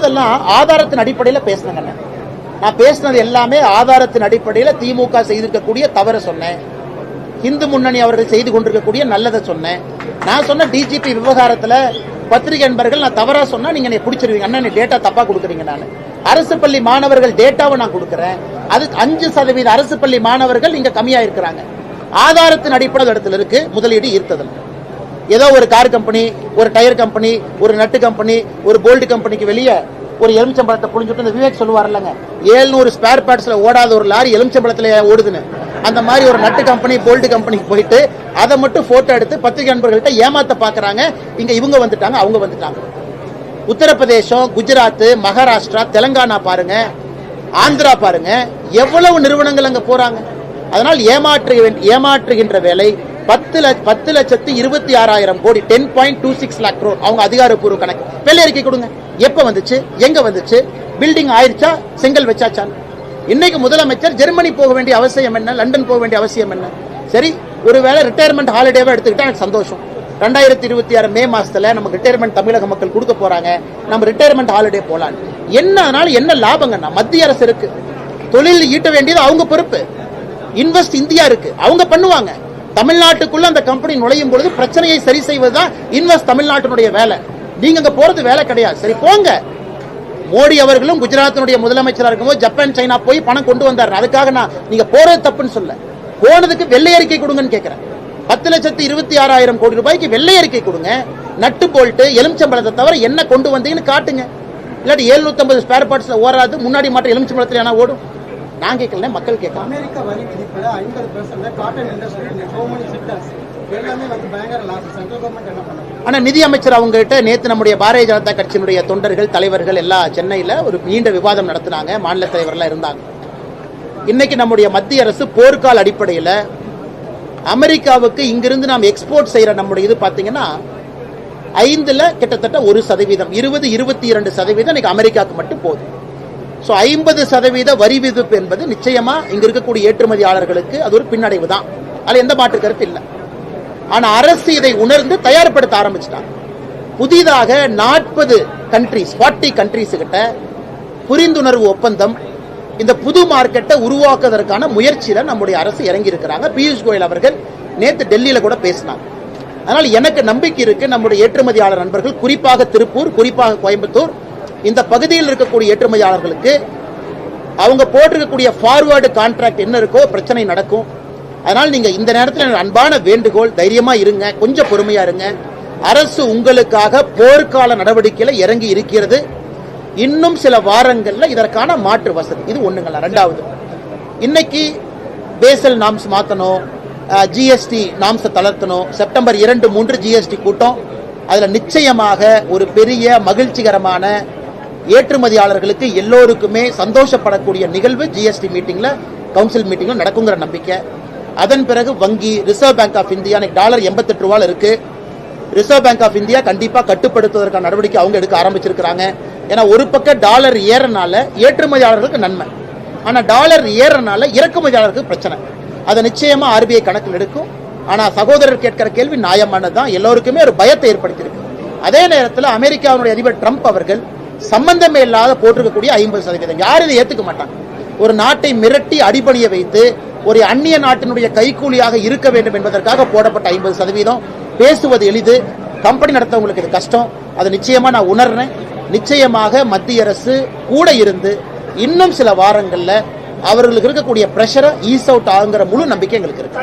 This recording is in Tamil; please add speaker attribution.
Speaker 1: இதெல்லாம் ஆதாரத்தின் அடிப்படையில் பேசினேங்க நான். பேசினது எல்லாமே ஆதாரத்தின் அடிப்படையில் திமுக செய்திருக்கக்கூடிய தவற சொன்னேன். இந்து முன்னணி அவர்கள் செய்து கொண்டிருக்கக்கூடிய நல்லதை சொன்னேன். நான் சொன்ன டிஜிபி விவகாரத்துல பத்திரிகை நண்பர்கள் நான் தவறா சொன்னா நீங்க என்னை பிடிச்சிருவீங்க. அண்ணா நீ டேட்டா தப்பா கொடுக்குறீங்க நான். அரசு பள்ளி மாணவர்கள் டேட்டாவை நான் கொடுக்குறேன். அது அஞ்சு சதவீத அரசு பள்ளி மாணவர்கள் இங்கே கம்மியா இருக்கிறாங்க. ஆதாரத்தின் அடிப்படை இடத்துல இருக்கு. முதலீடு ஈர்த்ததில்லை. ஏதோ ஒரு கார் கம்பெனி ஒரு டயர் கம்பெனி ஒரு நட்டு கம்பெனி ஒரு போல்டு கம்பெனிக்கு வெளியே ஒரு எலுமிச்சம்பழத்தை புழிஞ்சுட்டு இந்த விவேக் சொல்லுவார் இல்லைங்க ஏழ்நூறு ஸ்பேர் பார்ட்ஸில் ஓடாத ஒரு லாரி எலுமிச்சம்பழத்தில் ஓடுதுன்னு. அந்த மாதிரி ஒரு நட்டு கம்பெனி போல்டு கம்பெனிக்கு போயிட்டு அதை மட்டும் போட்டோ எடுத்து பத்திரிகை நண்பர்கள்ட்ட ஏமாத்த பார்க்குறாங்க இங்கே இவங்க வந்துட்டாங்க அவங்க வந்துட்டாங்க. உத்தரப்பிரதேசம் குஜராத் மகாராஷ்டிரா தெலங்கானா பாருங்க ஆந்திரா பாருங்க எவ்வளவு நிறுவனங்கள் அங்கே போறாங்க. அதனால் ஏமாற்று ஏமாற்றுகின்ற வேலை பத்து லட்ச பத்து லட்சத்து இருபத்தி ஆறாயிரம் கோடி ten point two six lakh crore. அவங்க அதிகாரப்பூர்வ கணக்கு. வெள்ளை அறிக்கை கொடுங்க. எப்ப வந்துச்சு? எங்க வந்துச்சு? பில்டிங் ஆயிடுச்சா செங்கல் வச்சாச்சான் இன்னைக்கு முதலமைச்சர் ஜெர்மனி போக வேண்டிய அவசியம் என்ன? லண்டன் போக வேண்டிய அவசியம் என்ன? சரி ஒருவேளை ரிட்டையர்மெண்ட் ஹாலிடேவா எடுத்துக்கிட்டா எனக்கு சந்தோஷம். ரெண்டாயிரத்தி இருபத்தி ஆறு மே மாசத்துல நமக்கு ரிட்டையர்மெண்ட் தமிழக மக்கள் கொடுக்க போறாங்க. நம்ம ரிட்டையர்மெண்ட் ஹாலிடே போலாம். என்ன அதனால என்ன லாபங்கண்ணா? மத்திய அரசு இருக்கு. தொழில் ஈட்ட வேண்டியது அவங்க பொறுப்பு. இன்வெஸ்ட் இந்தியா இருக்கு. அவங்க பண்ணுவாங்க. தமிழ்நாட்டுக்குள்ள அந்த கம்பெனி நுழையும் பொழுது பிரச்சனையை சரி செய்வதுதான் இன்வெஸ்ட் தமிழ்நாட்டினுடைய வேலை. நீங்க அங்க போறது வேலை கிடையாது. சரி போங்க. மோடி அவர்களும் குஜராத்தினுடைய முதலமைச்சரா இருக்கும்போது ஜப்பான் சைனா போய் பணம் கொண்டு வந்தாரு. அதுக்காக நான் நீங்க போறது தப்புன்னு சொல்ல போனதுக்கு வெள்ளை அறிக்கை கொடுங்கன்னு கேட்கிறேன் பத்து லட்சத்து இருபத்தி ஆறாயிரம் கோடி ரூபாய்க்கு வெள்ளை அறிக்கை கொடுங்க. நட்டு போல்ட்டு எலுமிச்சம்பழத்தை தவிர என்ன கொண்டு வந்தீங்கன்னு காட்டுங்க. இல்லாட்டி 750 ஸ்பேர் பார்ட்ஸ்ல ஓடாது முன்னாடி மாற்ற எலுமிச்சம்பழத்துல ஏன்னா ஓடும். நான் கேட்கல மக்கள் கேட்கலாம்.
Speaker 2: அமெரிக்க வரி விதிப்புல ஐம்பது percent cotton industry so many sectors எல்லாமே வந்து பயங்கர லாஸ் சென்ட்ரல் கவர்மெண்ட் என்ன பண்ணுது
Speaker 1: ஆனா நிதி அமைச்சர் அவங்க கிட்ட நேத்து நம்முடைய பாரதிய ஜனதா கட்சியினுடைய தொண்டர்கள் தலைவர்கள் எல்லாம் சென்னையில ஒரு நீண்ட விவாதம் நடத்தினாங்க. மாநில தலைவர்லாம் இருந்தாங்க. இன்னைக்கு நம்முடைய மத்திய அரசு போர்க்கால அடிப்படையில் அமெரிக்காவுக்கு இங்கிருந்து நாம் எக்ஸ்போர்ட் செய்யற நம்முடைய இது பாத்தீங்கன்னா ஐந்துல கிட்டத்தட்ட ஒரு சதவீதம் இருபது இருபத்தி இரண்டு சதவீதம் இன்னைக்கு அமெரிக்காவுக்கு மட்டும் போகுது ஸோ ஐம்பது சதவீத வரி விதிப்பு என்பது நிச்சயமா இங்க இருக்கக்கூடிய ஏற்றுமதியாளர்களுக்கு அது ஒரு பின்னடைவு தான். அதில் எந்த மாற்று கருத்து இல்லை. ஆனா அரசு இதை உணர்ந்து தயார்படுத்த ஆரம்பிச்சிட்டாங்க. புதிதாக நாற்பது கண்ட்ரிஸ் ஃபார்ட்டி கண்ட்ரிஸ் கிட்ட புரிந்துணர்வு ஒப்பந்தம் இந்த புது மார்க்கெட்டை உருவாக்குவதற்கான முயற்சியில நம்முடைய அரசு இறங்கி இருக்கிறாங்க பியூஷ் கோயல் அவர்கள் நேற்று டெல்லியில கூட பேசினாங்க. அதனால் எனக்கு நம்பிக்கை இருக்கு. நம்முடைய ஏற்றுமதியாளர் நண்பர்கள் குறிப்பாக திருப்பூர் குறிப்பாக கோயம்புத்தூர் இந்த பகுதியில் இருக்கக்கூடிய ஏற்றுமதியாளர்களுக்கு அவங்க போட்டிருக்கக்கூடிய ஃபார்வேர்டு கான்ட்ராக்ட் என்ன இருக்கோ பிரச்சனை நடக்கும். அதனால் நீங்க இந்த நேரத்தில் அன்பான வேண்டுகோள் தைரியமா இருங்க கொஞ்சம் பொறுமையா இருங்க. அரசு உங்களுக்காக போர்க்கால நடவடிக்கையில் இறங்கி இருக்கிறது. இன்னும் சில வாரங்களில் இதற்கான மாற்று வசதி. இது ஒன்றுங்களா ரெண்டாவது இன்னைக்கு பேசல் நாம்ஸ் மாத்தணும் ஜிஎஸ்டி நாம்ஸை தளர்த்தணும். செப்டம்பர் இரண்டு மூன்று ஜிஎஸ்டி கூட்டம். அதுல நிச்சயமாக ஒரு பெரிய மகிழ்ச்சிகரமான ஏற்றுமதியாளர்களுக்கு எல்லோருக்குமே சந்தோஷப்படக்கூடிய நிகழ்வு ஜிஎஸ்டி மீட்டிங்ல கவுன்சில் மீட்டிங்ல நடக்குங்கிற நம்பிக்கை. அதன் பிறகு வங்கி ரிசர்வ் பேங்க் ஆஃப் இந்தியா இன்னைக்கு டாலர் எண்பத்தெட்டு ரூபால இருக்கு. ரிசர்வ் பேங்க் ஆஃப் இந்தியா கண்டிப்பா கட்டுப்படுத்துவதற்கான நடவடிக்கை அவங்க எடுக்க ஆரம்பிச்சிருக்கிறாங்க. ஏன்னா ஒரு பக்கம் டாலர் ஏறனால ஏற்றுமதியாளர்களுக்கு நன்மை. ஆனா டாலர் ஏறனால இறக்குமதியாளர்களுக்கு பிரச்சனை. அதை நிச்சயமா ஆர்பிஐ கணக்கில் எடுக்கும். ஆனா சகோதரர் கேட்கிற கேள்வி நியாயமானது தான் எல்லோருக்குமே ஒரு பயத்தை ஏற்படுத்தியிருக்கு. அதே நேரத்தில் அமெரிக்காவுடைய அதிபர் ட்ரம்ப் அவர்கள் சம்பந்தமே இல்லாத போட்டிருக்கக்கூடிய ஐம்பது சதவீதம். யாரும் இதை ஏற்றுக்க மாட்டாங்க. ஒரு நாட்டை மிரட்டி அடிபணிய வைத்து ஒரு அந்நிய நாட்டினுடைய கைக்கூலியாக இருக்க வேண்டும் என்பதற்காக போடப்பட்ட ஐம்பது சதவீதம். பேசுவது எளிது. கம்பெனி நடத்தவங்களுக்கு இது கஷ்டம். அதை நிச்சயமா நான் உணர்றேன். நிச்சயமாக மத்திய அரசு கூட இருந்து இன்னும் சில வாரங்களில் அவர்களுக்கு இருக்கக்கூடிய பிரஷரை ஈஸ் அவுட் ஆகுங்கிற முழு நம்பிக்கை எங்களுக்கு இருக்கு.